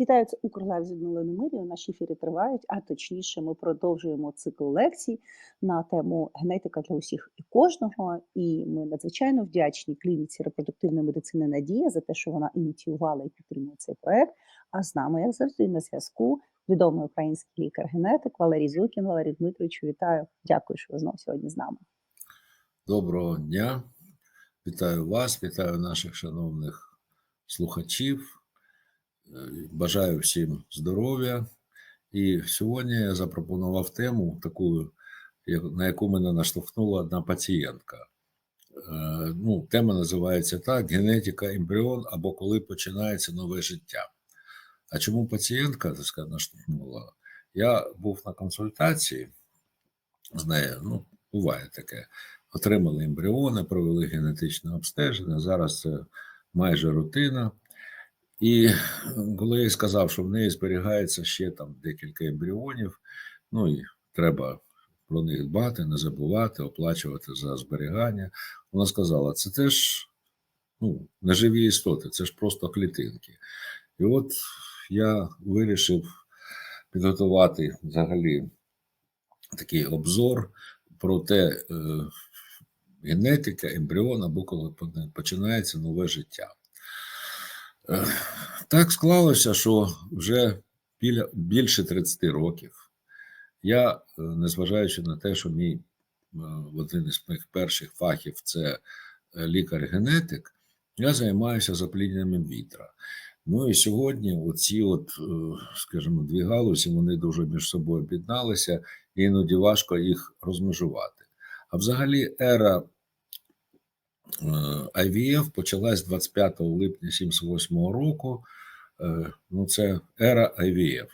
Вітаю, це Укрлайв з Людмилою Немирією. Наші ефіри тривають, а точніше, ми продовжуємо цикл лекцій на тему генетика для усіх і кожного. І ми надзвичайно вдячні клініці репродуктивної медицини Надія за те, що вона ініціювала і підтримує цей проект. А з нами, як завжди, на зв'язку відомий український лікар-генетик Валерій Зукін. Валерій Дмитровичу, вітаю. Дякую, що ви знову сьогодні з нами. Доброго дня, вітаю вас, вітаю наших шановних слухачів. Бажаю всім здоров'я. І сьогодні я запропонував тему, таку, на яку мене наштовхнула одна пацієнтка. Е, Ну, тема називається так: генетика ембріон або коли починається нове життя. А чому пацієнтка так наштовхнула? Я був на консультації з нею, ну, буває таке. Отримали ембріони, провели генетичне обстеження. Зараз це майже рутина. І коли я сказав, що в неї зберігається ще там декілька ембріонів, ну і треба про них дбати, не забувати, оплачувати за зберігання. Вона сказала: це теж ну, не живі істоти, це ж просто клітинки. І от я вирішив підготувати взагалі такий обзор про те, е, генетика, ембріон або коли починається нове життя. Так склалося, що вже більше 30 років я, е, незважаючи на те, що мій е, один із моїх перших фахів це е, лікар-генетик, я займаюся заплідненням інвітро. Ну і сьогодні оці, от, скажімо, дві галузі, вони дуже між собою об'єдналися, і іноді важко їх розмежувати. А взагалі, ера IVF почалась 25 липня 78 року. Е, Ну, це ера IVF.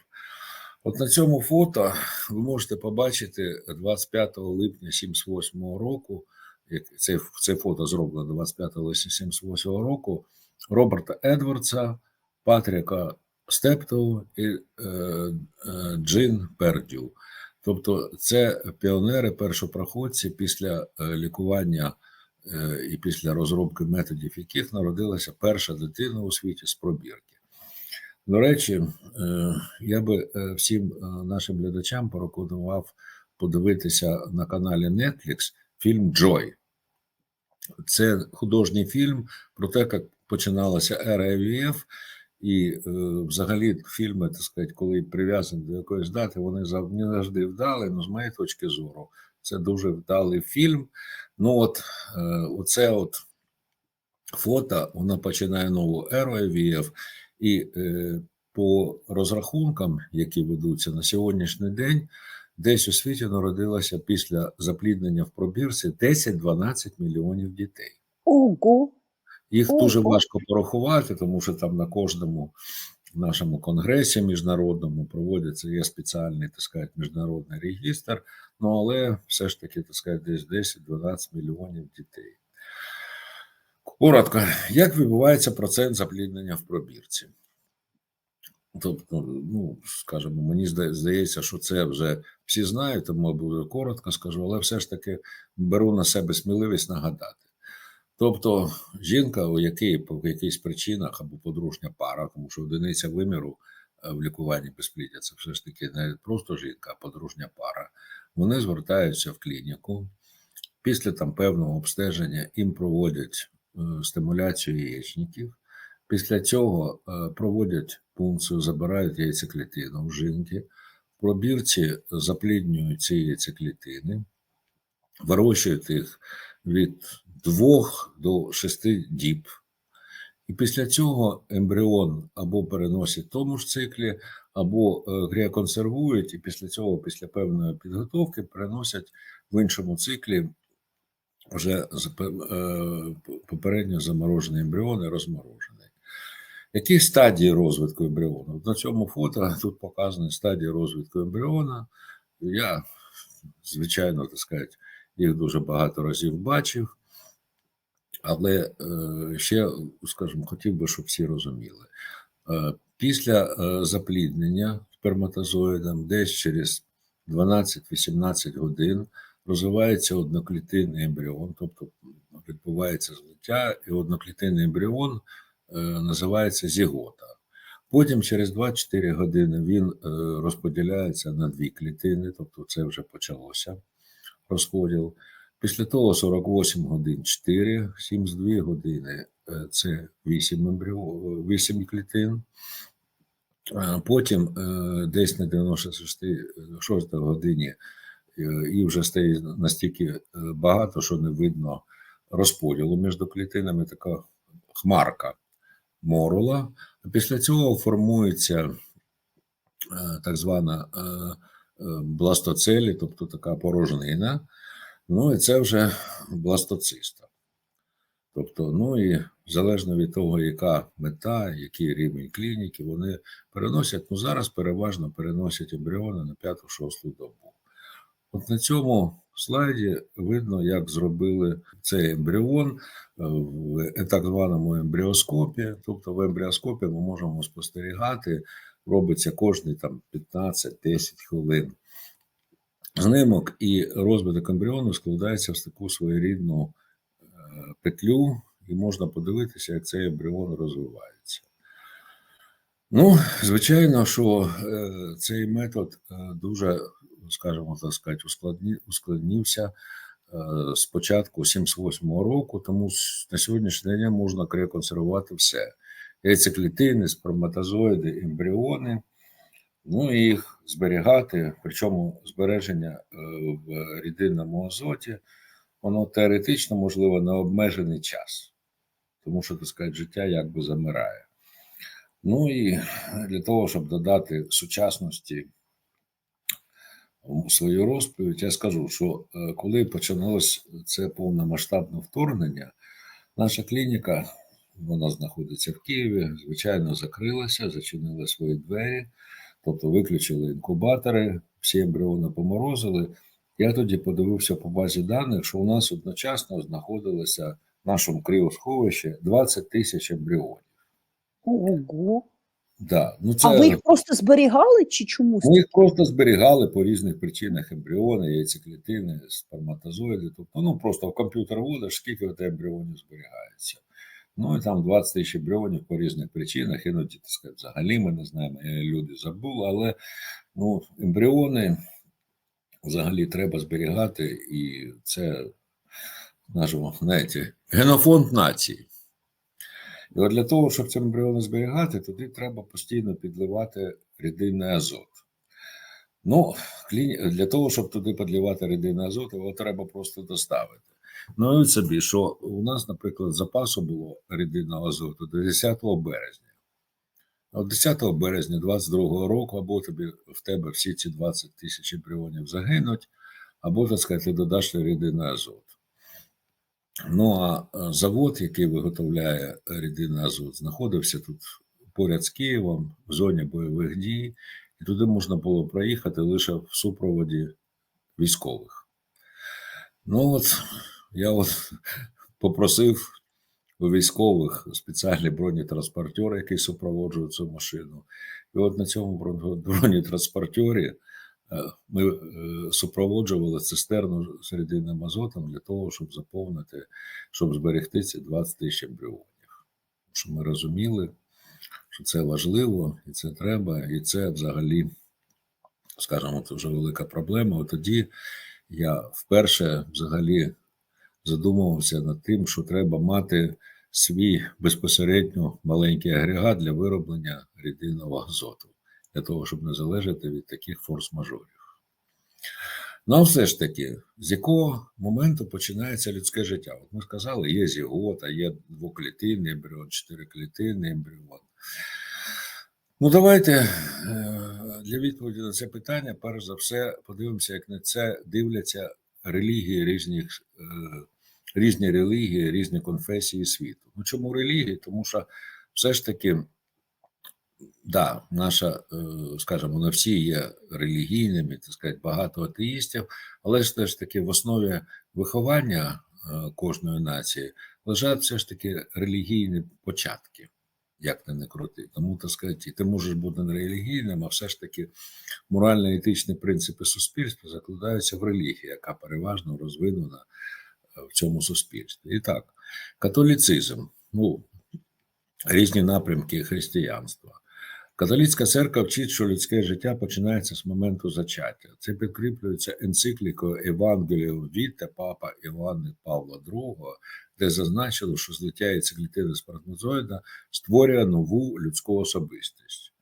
От на цьому фото ви можете побачити 25 липня 78 року. Це, це фото зроблено 25 липня 78 року. Роберта Едвардса, Патріка Стептоу і е, е, Джин Пердю. Тобто, це піонери, першопроходці після е, лікування е, і після розробки методів, яких народилася перша дитина у світі з пробірки. До речі, е, я би е, всім е, нашим глядачам порекомендував подивитися на каналі Netflix фільм Джой. Це художній фільм про те, як починалася ера IVF, і е, взагалі фільми, так сказати, коли прив'язані до якоїсь дати, вони завжди вдали. Ну, з моєї точки зору, це дуже вдалий фільм. Ну, от е, оце от фото, воно починає нову еру IVF, і е, по розрахункам, які ведуться на сьогоднішній день, десь у світі народилося після запліднення в пробірці 10-12 мільйонів дітей. Ого! Їх Ого. дуже важко порахувати, тому що там на кожному нашому конгресі міжнародному проводиться є спеціальний так сказати, міжнародний регістр. Ну але все ж таки так сказати, десь 10-12 мільйонів дітей. Коротко, як відбувається процес запліднення в пробірці? Тобто, ну скажімо, мені здається, що це вже всі знають, тому я буду коротко скажу, але все ж таки беру на себе сміливість нагадати. Тобто, жінка, у якій по якихось причинах або подружня пара, тому що одиниця виміру е, в лікуванні безпліддя це все ж таки не просто жінка, а подружня пара. Вони звертаються в клініку. Після там певного обстеження їм проводять е, стимуляцію яєчників. Після цього е, проводять пункцію, забирають яйцеклітину в жінки. В пробірці запліднюють ці яйцеклітини, вирощують їх від 2 до 6 діб. І після цього ембріон або переносять в тому ж циклі, або е, і після цього, після певної підготовки, переносять в іншому циклі вже е, попередньо заморожений ембріон і розморожений. Які стадії розвитку ембріону? На цьому фото тут показані стадії розвитку ембріона. Я, звичайно, так сказати, їх дуже багато разів бачив. Але е, ще, скажімо, хотів би, щоб всі розуміли. Е, Після е, запліднення сперматозоїдом десь через 12-18 годин розвивається одноклітинний ембріон, тобто відбувається злиття, і одноклітинний ембріон називається зігота. Потім через 24 години він розподіляється на дві клітини, тобто це вже почалося розподіл. Після того 48 годин 4, 72 години е, це 8, ембріо, 8 клітин. Потім е, десь на 96 годині е, і вже стає настільки е, багато, що не видно розподілу між клітинами, така хмарка морула. Після цього формується е, так звана е, е, бластоцелі, тобто така порожнина. Ну і це вже бластоциста. Тобто, ну і залежно від того, яка мета, який рівень клініки, вони переносять, ну зараз переважно переносять ембріони на 5-6 добу. От на цьому слайді видно, як зробили цей ембріон е, в так званому ембріоскопі. Тобто в ембріоскопі ми можемо спостерігати, робиться кожні там 15-10 хвилин. Знимок і розвиток ембріону складається в таку своєрідну е, петлю, і можна подивитися, як цей ембріон розвивається. Ну, звичайно, що е, цей метод е, дуже, скажімо так сказати, ускладні, ускладнився е, з початку 78-го року, тому на сьогоднішній день можна кріоконсервувати все: яйцеклітини, сперматозоїди, ембріони, ну і зберігати. Причому збереження е, в рідинному азоті, воно теоретично можливо на обмежений час, тому що так сказати, життя якби замирає. Ну і для того, щоб додати сучасності свою розповідь, я скажу, що е, коли почалось це повномасштабне вторгнення, наша клініка, вона знаходиться в Києві, звичайно, закрилася, зачинила свої двері, тобто виключили інкубатори, всі ембріони поморозили. Я тоді подивився по базі даних, що у нас одночасно знаходилося в нашому кріосховищі 20 тисяч ембріонів. Ого. Да, ну це А ви їх просто зберігали чи чомусь? Ми їх просто зберігали по різних причинах ембріони, яйцеклітини, сперматозоїди. Тобто, ну просто в комп'ютер вводиш, скільки ембріонів зберігається. Ну і там 20 тисяч ембріонів по різних причинах. Іноді так сказати, взагалі ми не знаємо, люди забули, але ну, ембріони взагалі треба зберігати, і це нашому, знаєте, генофонд нації. І от для того, щоб ці ембріони зберігати, туди треба постійно підливати рідинний азот. Ну, для того, щоб туди підливати рідинний азот, його треба просто доставити. Ну, і собі, що у нас, наприклад, запасу було рідинного азоту до 10 березня. От 10 березня 22 року, або тобі в тебе всі ці 20 тисяч ембріонів загинуть, або, так сказати, ти додаш рідинний азот. Ну а завод, який виготовляє рідинний азот, знаходився тут поряд з Києвом, в зоні бойових дій, і туди можна було проїхати лише в супроводі військових. Ну от я от попросив у військових спеціальний бронетранспортер, який супроводжує цю машину. І от на цьому бронетранспортері Е, Ми е, супроводжували цистерну з рідинним азотом для того, щоб заповнити, щоб зберегти ці 20 тисяч ембріонів. Щоб ми розуміли, що це важливо, і це треба, і це взагалі, скажімо, це вже велика проблема. От тоді я вперше взагалі задумувався над тим, що треба мати свій безпосередньо маленький агрегат для вироблення рідинного азоту для того, щоб не залежати від таких форс-мажорів. Ну, а все ж таки, з якого моменту починається людське життя? От ми сказали, є зігота, є двоклітинний ембріон, чотириклітинний ембріон. Ну, давайте е, для відповіді на це питання, перш за все, подивимося, як на це дивляться релігії різних, е, різні релігії, різні конфесії світу. Ну, чому релігії? Тому що все ж таки да, наша, е, скажімо, не всі є релігійними, так сказати, багато атеїстів, але ж теж таки в основі виховання е, кожної нації лежать все ж таки релігійні початки, як ти не крути. Тому, так сказати, ти можеш бути не релігійним, а все ж таки морально-етичні принципи суспільства закладаються в релігії, яка переважно розвинена в цьому суспільстві. І так, католіцизм, ну, різні напрямки християнства. Католицька церква вчить, що людське життя починається з моменту зачаття. Це підкріплюється енциклікою Евангеліум Віте Папа Івана Павла II, де зазначено, що злиття яйцеклітини сперматозоїда створює нову людську особистість.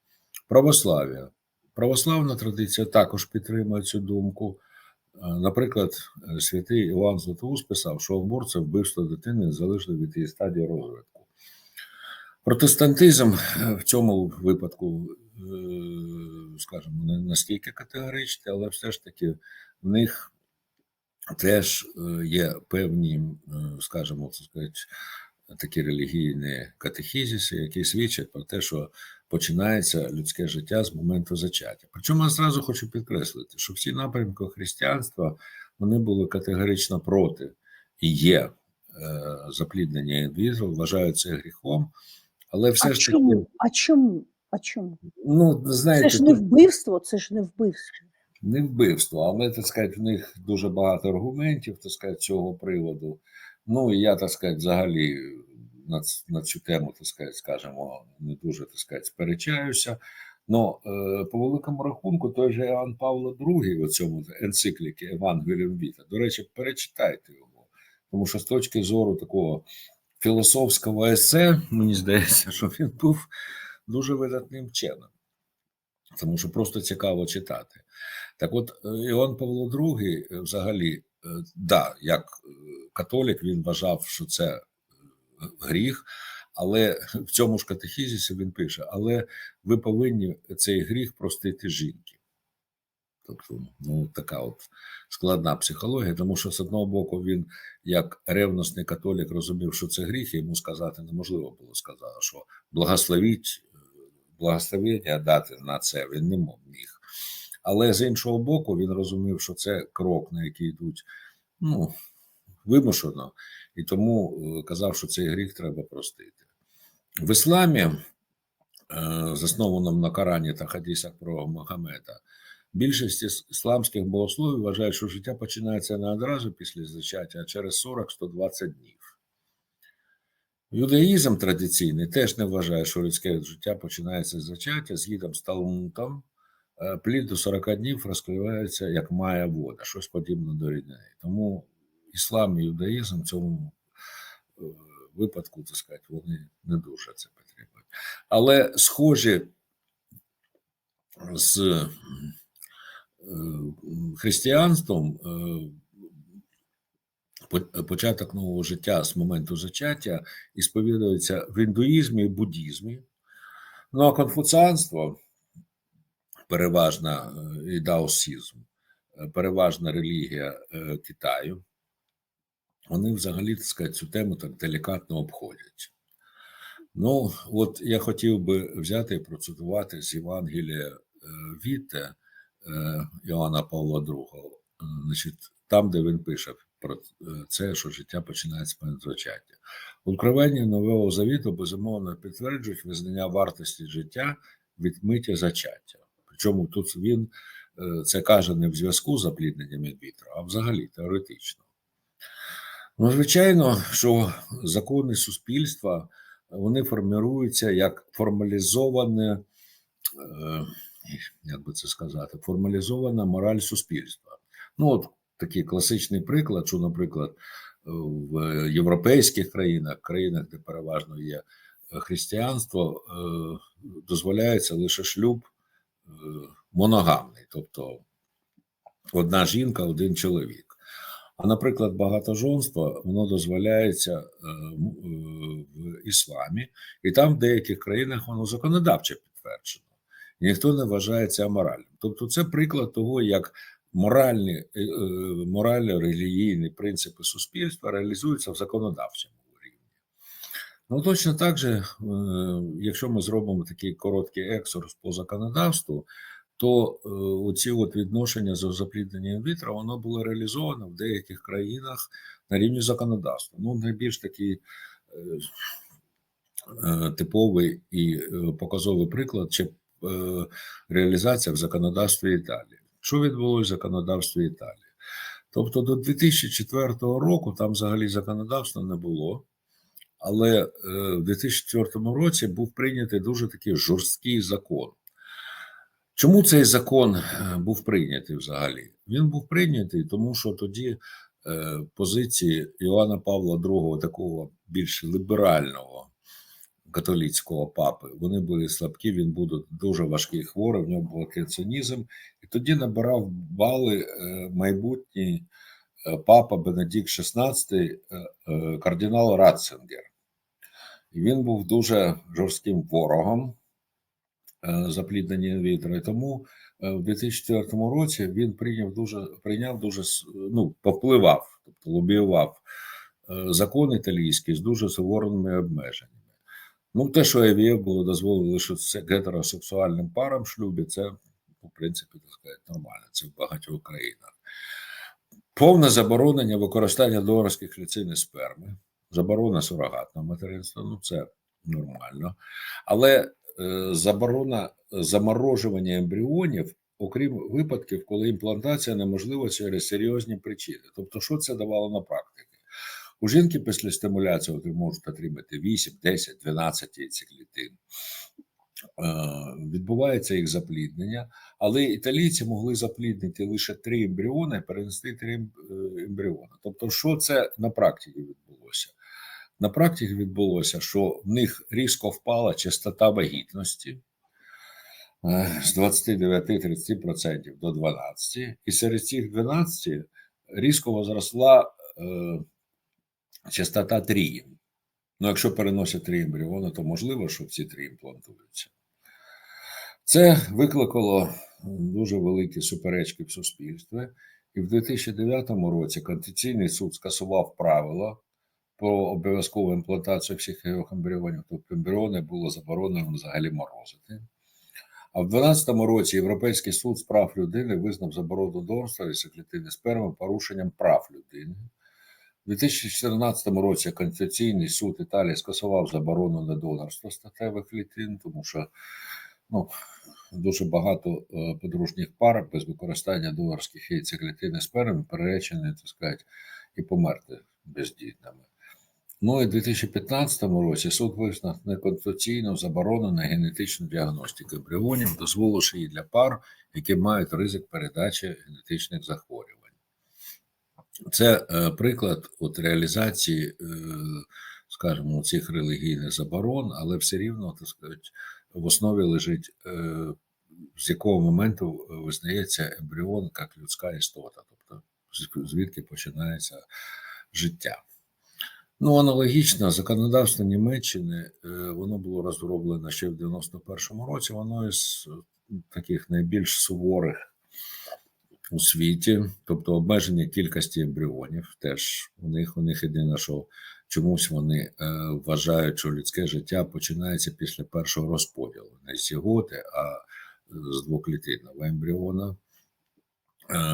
Православ'я. Православна традиція також підтримує цю думку. Е, Наприклад, е, святий Іван Златоуст писав, що аборт – це вбивство дитини незалежно від її стадії розвитку. Протестантизм е, в цьому випадку, скажімо, не настільки категоричний, але все ж таки в них теж є певні, скажімо, так сказати, такі релігійні катехізиси, які свідчать про те, що починається людське життя з моменту зачаття. Причому я зразу хочу підкреслити, що всі напрямки християнства вони були категорично проти і є е, запліднення інвізу, вважають це гріхом. Але все А ж чому? таки, А чому? А чому? ну Це знаєте, ж не вбивство, це ж не вбивство. не вбивство, але так сказати, в них дуже багато аргументів, так сказати, цього приводу. Ну і я так сказати, взагалі на, на цю тему, так сказати, скажімо, не дуже так сказати, сперечаюся. Ну, по великому рахунку, той же Іоанн Павло II у цьому енцикліки Евангеліум Віта, до речі, перечитайте його, тому що з точки зору такого філософського есе, мені здається, що він був дуже видатним вченим, тому що просто цікаво читати. Так от, е, Іоанн Павло II е, взагалі, да, як католік, він вважав, що це гріх, але в цьому ж катехізисі він пише: але ви повинні цей гріх простити жінки. Тобто, ну, така от складна психологія, тому що з одного боку він, як ревностний католік, розумів, що це гріх, і йому сказати неможливо було сказати, що благословіть, благословення дати на це він не міг. Але з іншого боку, він розумів, що це крок, на який йдуть ну, вимушено, і тому е, казав, що цей гріх треба простити. В ісламі, е, заснованому на Корані та хадісах про Магомета, більшість іс- ісламських богословів вважають, що життя починається не одразу після зачаття, а через 40-120 днів. Юдаїзм традиційний теж не вважає, що людське життя починається з зачаття, згідно з Талмутом, е, плід до 40 днів розкривається як має вода, щось подібне до рідини. Тому іслам і юдаїзм в цьому е, випадку, так сказати, вони не дуже це підтримують. Але схожі з е, християнством е, початок нового життя з моменту зачаття і сповідується в індуїзмі і буддізмі. Ну а конфуціанство, переважна і даосізм, переважна релігія Китаю, вони взагалі так сказати, цю тему так делікатно обходять. Ну, от я хотів би взяти і процитувати з Євангелія е, Віте Іоанна Павла II, е, значить, там, де він пише про е, це, що життя починається з. Откровення Нового Завіту безумовно підтверджують визнання вартості життя від миті зачаття. Причому тут він це каже не в зв'язку з заплідненням інвітро, а взагалі теоретично. Ну, звичайно, що закони суспільства вони формируються як формалізоване, е, як би це сказати, формалізована мораль суспільства. Ну, от такий класичний приклад, що, наприклад, в європейських країнах, країнах, де переважно є християнство, е, дозволяється лише шлюб е, моногамний, тобто одна жінка, один чоловік. А, наприклад, багатожонство воно дозволяється е, е, в ісламі, і там в деяких країнах воно законодавчо підтверджено. Ніхто не вважає це аморальним. Тобто, це приклад того, як моральні, е, морально-релігійні принципи суспільства реалізуються в законодавчому рівні. Ну, точно так же, якщо ми зробимо такий короткий екскурс по законодавству, то е, оці от відношення за запліднення інвітро, воно було реалізовано в деяких країнах на рівні законодавства. Ну, найбільш такий е, е, типовий і показовий приклад чи реалізація в законодавстві Італії. Що відбулося в законодавстві Італії? Тобто до 2004 року там взагалі законодавства не було. Але в 2004 році був прийнятий дуже такий жорсткий закон. Чому цей закон е, був прийнятий взагалі? Він був прийнятий, тому що тоді е, позиції Іоанна Павла II, такого більш ліберального католицького папи, вони були слабкі, він був дуже важкий хворий, в нього був кенсонізм, і тоді набирав бали е, майбутній папа Бенедикт XVI, кардинал Ратцингер. І він був дуже жорстким ворогом запліднення вітра. І тому е, в 2004 році він прийняв дуже прийняв дуже ну, повпливав, тобто лобіював е, закон італійський з дуже суворими обмеженнями. Ну, те, що ІВФ було дозволено лише гетеросексуальним парам в шлюбі, це, ну, в принципі, так сказати, нормально. Це в багатьох країнах. Повне заборонення використання донорських клітин і сперми, заборона сурогатного материнства, ну це нормально. Але е, заборона заморожування ембріонів, окрім випадків, коли імплантація неможлива через серйозні причини. Тобто, що це давало на практиці? У жінки після стимуляції можуть отримати 8, 10, 12 яйцеклітин. Е, Відбувається їх запліднення, але італійці могли запліднити лише три ембріони перенести три ем- е, ембріони. Тобто, що це на практиці відбулося? На практиці відбулося, що в них різко впала частота вагітності е, з 29-30% до 12%, і серед цих 12 різко возросла е, частота тріїв. Ну, якщо переносять три ембріони, то можливо, що ці три імплантуються. Це викликало дуже великі суперечки в суспільстві, і в 2009 році Конституційний суд скасував правила про обов'язкову імплантацію всіх трьох ембріонів, тобто ембріони було заборонено взагалі морозити. А в 2012 році Європейський суд з прав людини визнав заборону донорства і секретини сперми порушенням прав людини. У 2014 році Конституційний суд Італії скасував заборону на донорство статевих клітин, тому що ну, дуже багато е, подружніх пар без використання донорських яйцеклітин і сперм переречені, так сказати, і померти бездітними. Ну і в 2015 році суд визнав неконституційну заборону на генетичну діагностику ембріонів, дозволивши її для пар, які мають ризик передачі генетичних захворювань. Це е, приклад от реалізації, е, скажімо, цих релігійних заборон, але все рівно, так сказати, в основі лежить, е, з якого моменту визнається ембріон як людська істота, тобто звідки починається життя. Ну, аналогічно, законодавство Німеччини, е, воно було розроблено ще в 91-му році, воно із е, таких найбільш суворих у світі, тобто обмеження кількості ембріонів. Теж у них у них єдине, що чомусь вони е, вважають, що людське життя починається після першого розподілу, не з зіготи, а з двоклітинного ембріона.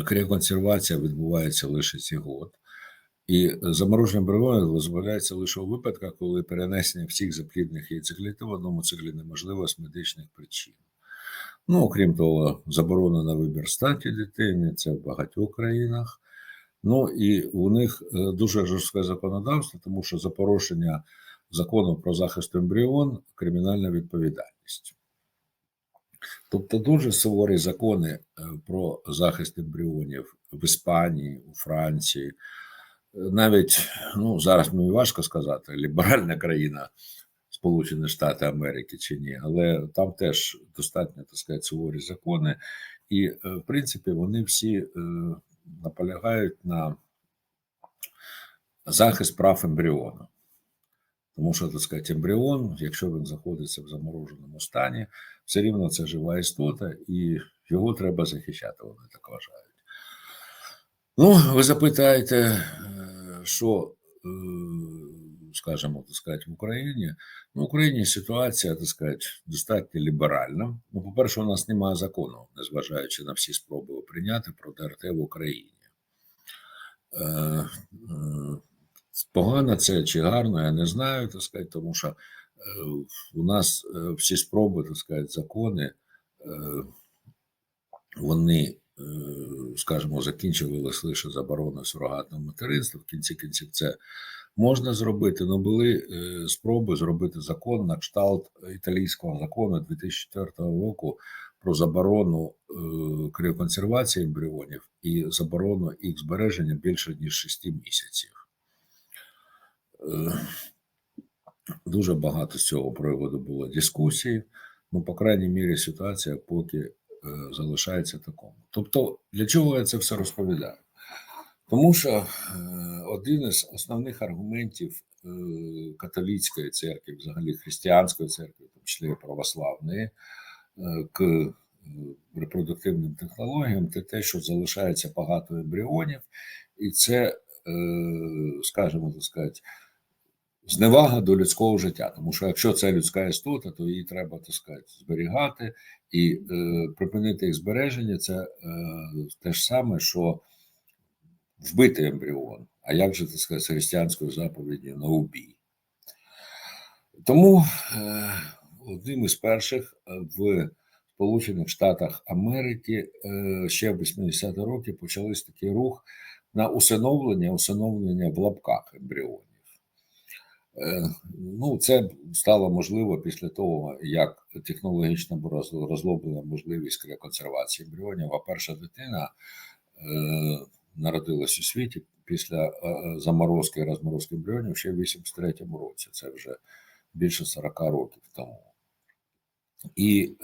Кріоконсервація відбувається лише зігот. І замороження ембріонів дозволяється лише у випадках, коли перенесення всіх заплідних яйцеклітин в одному циклі неможливо з медичних причин. Ну, окрім того, заборона на вибір статі дитини, це в багатьох країнах. Ну і у них е, дуже жорстке законодавство, тому що за порушення закону про захист ембріон кримінальна відповідальність. Тобто дуже суворі закони е, про захист ембріонів в Іспанії, у Франції. Навіть ну, зараз мені важко сказати, ліберальна країна Сполучені Штати Америки чи ні, але там теж достатньо так сказати, суворі закони, і е, в принципі вони всі е, наполягають на захист прав ембріону. Тому що, так сказати, ембріон, якщо він знаходиться в замороженому стані, все рівно це жива істота, і його треба захищати, вони так вважають. Ну, ви запитаєте, що, е, скажімо, так сказати, в Україні. Ну, в Україні ситуація, так сказати, достатньо ліберальна. Ну, по-перше, у нас немає закону, незважаючи на всі спроби прийняти про ДРТ в Україні. Е, е, Погано це чи гарно, я не знаю, так сказати, тому що у нас всі спроби, так сказати, закони, вони, скажімо, закінчувалися лише забороною сурогатного материнства. В кінці кінців це можна зробити. Ну, були е, спроби зробити закон на кшталт італійського закону 2004 року про заборону е, кріоконсервації ембріонів і заборону їх збереження більше ніж 6 місяців. Е, Дуже багато з цього приводу було дискусій. Ну, по крайній мірі, ситуація поки е, залишається такому. Тобто, для чого я це все розповідаю? Тому що е, один із основних аргументів е, католицької церкви, взагалі християнської церкви, в тому числі православної, е, к е, репродуктивним технологіям, це те, що залишається багато ембріонів, і це, е, скажімо так сказати, зневага до людського життя. Тому що якщо це людська істота, то її треба так сказати, зберігати і е, припинити їх збереження це е, те ж саме, що вбити ембріон. А як же так сказати, християнською заповіддю на убій? Тому е, одним із перших е, в Сполучених Штатах Америки е, ще в 80-ті роки почався такий рух на усиновлення, усиновлення в лапках ембріонів. Е, Ну, це стало можливо після того, як технологічно була роз- розроблена можливість консервації ембріонів, а перша дитина е, народилась у світі після е, заморозки і розморозки ембріонів ще в 83-му році. Це вже більше 40 років тому. І,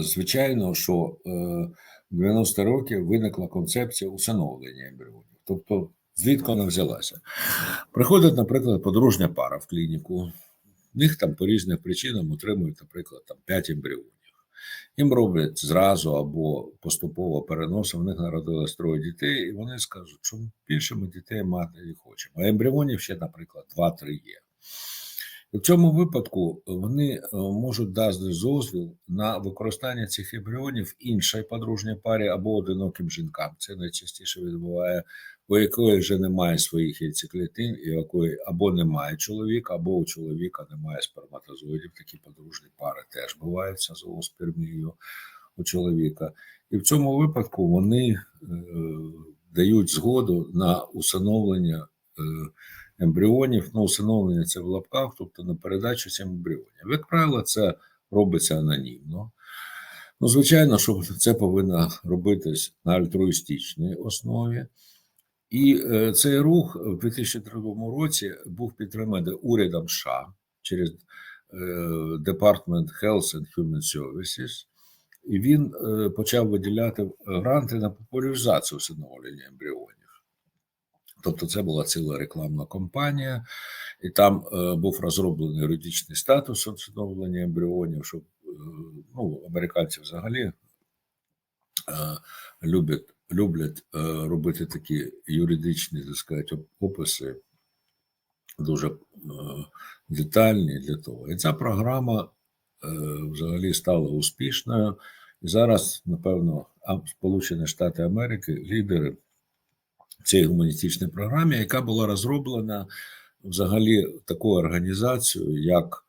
звичайно, що в 90 років виникла концепція усиновлення ембріонів. Тобто, звідки вона взялася? Приходить, наприклад, подружня пара в клініку. В них там по різним причинам отримують, наприклад, там 5 ембріонів. Їм роблять зразу або поступово перенос, в них народилось троє дітей, і вони скажуть, що більше ми дітей мати не хочемо. А ембріонів ще, наприклад, 2-3 є. І в цьому випадку вони е, можуть дати дозвіл на використання цих ембріонів іншій подружній парі або одиноким жінкам. Це найчастіше відбуває, у якої вже немає своїх яйцеклітин, і якої або немає чоловіка, або у чоловіка немає сперматозоїдів. Такі подружні пари теж бувають з зооспермією у чоловіка. І в цьому випадку вони е, дають згоду на усиновлення. Е, ембріонів, ну, усиновлення це в лапках, тобто на передачу цим ембріонів. Як правило, це робиться анонімно. Ну, звичайно, що це повинно робитись на альтруїстичній основі. І е, цей рух в 2003 році був підтриманий урядом США через е, Department Health and Human Services, і він е, почав виділяти гранти на популяризацію усиновлення ембріонів. Тобто, це була ціла рекламна кампанія, і там був розроблений юридичний статус усиновлення ембріонів, щоб ну, американці взагалі люблять, люблять е, робити такі юридичні, так сказати, описи дуже е, детальні для того. І ця програма е, взагалі стала успішною. І зараз, напевно, Сполучені Штати Америки лідери цій гуманістичній програмі, яка була розроблена взагалі такою організацією, як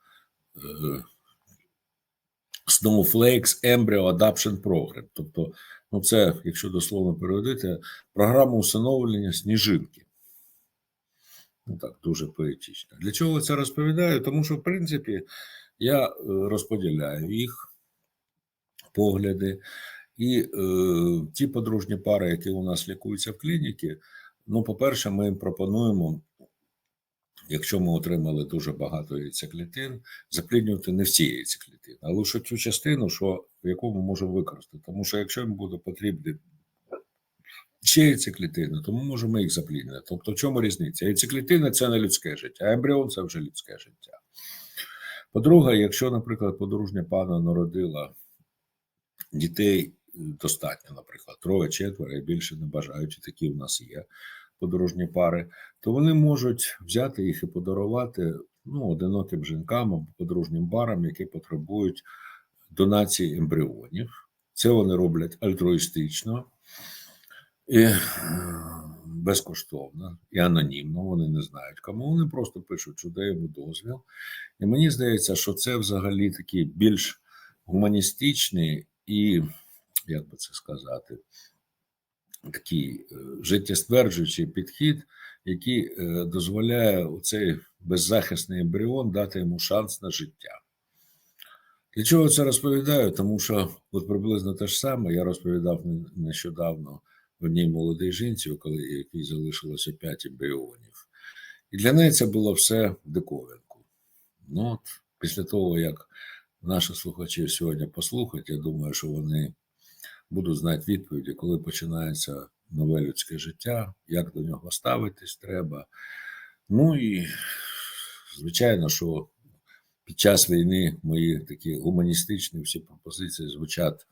Snowflakes Embryo Adoption Program. Тобто, ну це, якщо дословно переводити, програма усиновлення сніжинки. Ну так, дуже поетично. Для чого це розповідаю? Тому що, в принципі, я е, розподіляю їх погляди. І е, ті подружні пари, які у нас лікуються в клініці, ну, по-перше, ми їм пропонуємо, якщо ми отримали дуже багато яйцеклітин, запліднювати не всі яйцеклітини, а лише цю частину, що, яку ми можемо використати. Тому що якщо їм буде потрібні ще яйцеклітини, то ми можемо їх запліднити. Тобто, в чому різниця? Яйцеклітина – це не людське життя, а ембріон це вже людське життя. По-друге, якщо, наприклад, подружня пана народила дітей достатньо, наприклад, троє, четверо і більше не бажаючи, такі в нас є подружні пари, то вони можуть взяти їх і подарувати ну, одиноким жінкам або подружнім парам, які потребують донації ембріонів. Це вони роблять альтруїстично і е, безкоштовно і анонімно. Вони не знають кому. Вони просто пишуть, що даємо дозвіл. І мені здається, що це взагалі такий більш гуманістичний і, як би це сказати, такий е, життєстверджуючий підхід, який е, дозволяє цей беззахисний ембріон дати йому шанс на життя. Для чого це розповідаю? Тому що от приблизно те ж саме я розповідав нещодавно одній молодій жінці, коли якій залишилося 5 ембріонів. І для неї це було все диковинку. Ну, от, після того, як наші слухачі сьогодні послухають, я думаю, що вони будуть знати відповіді, коли починається нове людське життя, як до нього ставитись треба. Ну і звичайно, що під час війни мої такі гуманістичні всі пропозиції звучать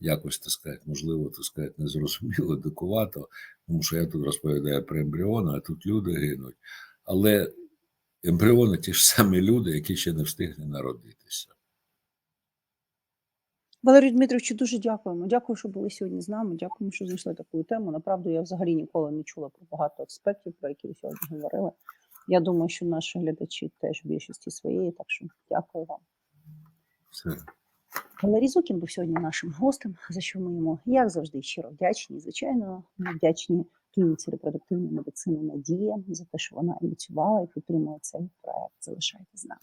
якось, так сказати, можливо, так сказати, незрозуміло, дикувато, тому що я тут розповідаю про ембріони, а тут люди гинуть. Але ембріони ті ж самі люди, які ще не встигли народитися. Валерію Дмитровичу, дуже дякуємо. Дякую, що були сьогодні з нами. Дякуємо, що знайшли таку тему. Направду, я взагалі ніколи не чула про багато аспектів, про які ви сьогодні говорили. Я думаю, що наші глядачі теж в більшості своєї, так що дякую вам. Все. Валерій Зукін був сьогодні нашим гостем, за що ми йому, як завжди, щиро вдячні. Звичайно, ми вдячні клініці репродуктивної медицини Надія за те, що вона ініціювала і підтримує цей проект. Залишайтесь з нами.